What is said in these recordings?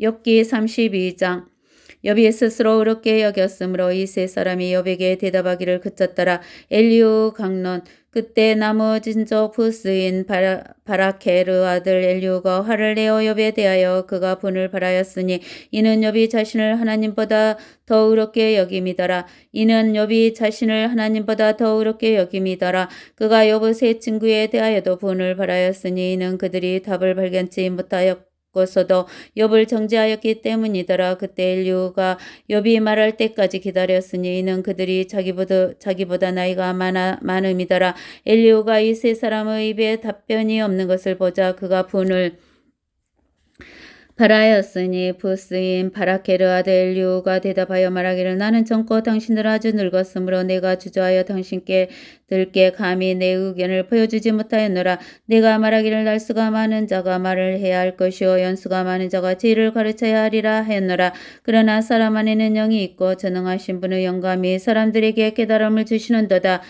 욥기 32장 욥이 스스로 어렵게 여겼으므로 이 세 사람이 욥에게 대답하기를 그쳤더라. 엘리우 강론 그때 나무 진저 부스인 바라, 바라케르 아들 엘리우가 화를 내어 욥에 대하여 그가 분을 발하였으니 이는 욥이 자신을 하나님보다 더 의롭게 여김이더라. 이는 욥이 자신을 하나님보다 더 의롭게 여김이더라. 그가 욥의 세 친구에 대하여도 분을 발하였으니 이는 그들이 답을 발견치 못하였 고 서도 욥을 정죄하였기 때문이더라. 그때 엘리우가 욥이 말할 때까지 기다렸으니 이는 그들이 자기보다 자기보다 나이가 많아 많음이더라. 엘리우가 이 세 사람의 입에 답변이 없는 것을 보자 그가 분을 바라였으니 부스인 바라케르 아들 엘리우가 대답하여 말하기를 나는 젊고 당신들 아주 늙었으므로 내가 주저하여 당신께 들게 감히 내 의견을 보여주지 못하였노라. 내가 말하기를 날수가 많은 자가 말을 해야 할 것이요 연수가 많은 자가 지혜를 가르쳐야 하리라 하였노라. 그러나 사람 안에는 영이 있고 전능하신 분의 영감이 사람들에게 깨달음을 주시는도다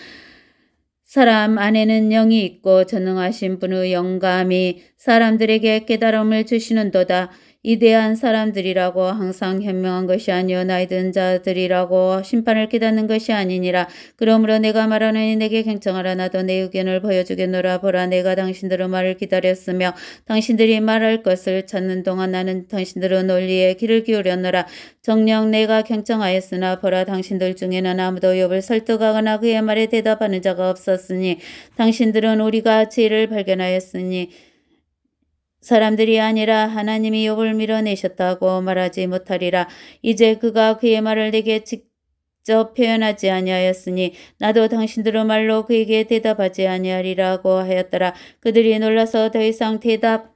사람 안에는 영이 있고 전능하신 분의 영감이 사람들에게 깨달음을 주시는도다. 이대한 사람들이라고 항상 현명한 것이 아니요 나이 든 자들이라고 심판을 깨닫는 것이 아니니라. 그러므로 내가 말하노니 내게 경청하라 나도 내 의견을 보여주겠노라 보라 내가 당신들의 말을 기다렸으며 당신들이 말할 것을 찾는 동안 나는 당신들의 논리에 귀를 기울였노라. 정녕 내가 경청하였으나 보라 당신들 중에는 아무도 욥을 설득하거나 그의 말에 대답하는 자가 없 었으니 당신들은 우리가 죄를 발견하였으니 사람들이 아니라 하나님이 욥을 밀어내셨다고 말하지 못하리라. 이제 그가 그의 말을 내게 직접 표현하지 아니하였으니 나도 당신들의 말로 그에게 대답하지 아니하리라고 하였더라. 그들이 놀라서 더 이상 대답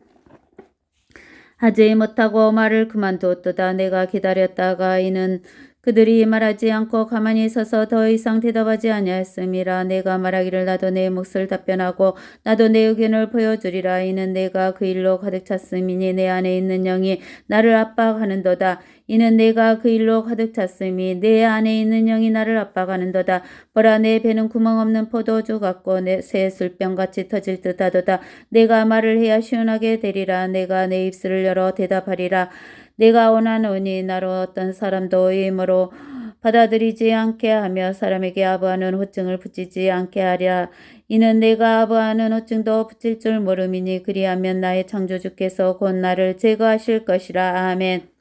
하지 못하고 말을 그만두었도다. 내가 기다렸다가 이는 그들이 말하지 않고 가만히 서서 더 이상 대답하지 아니하였음이라 내가 말하기를 나도 내 몫을 답변하고 나도 내 의견을 보여주리라. 이는 내가 그 일로 가득 찼음이니 내 안에 있는 영이 나를 압박하는도다. 이는 내가 그 일로 가득 찼음이 내 안에 있는 영이 나를 압박하는도다. 보라 내 배는 구멍 없는 포도주 같고 내새 술병같이 터질 듯하도다. 내가 말을 해야 시원하게 되리라. 내가 내 입술을 열어 대답하리라 내가 원하노니 나로 어떤 사람도 의무로 받아들이지 않게 하며 사람에게 아부하는 호증을 붙이지 않게 하랴. 이는 내가 아부하는 호증도 붙일 줄 모름이니 그리하면 나의 창조주께서 곧 나를 제거하실 것이라. 아멘.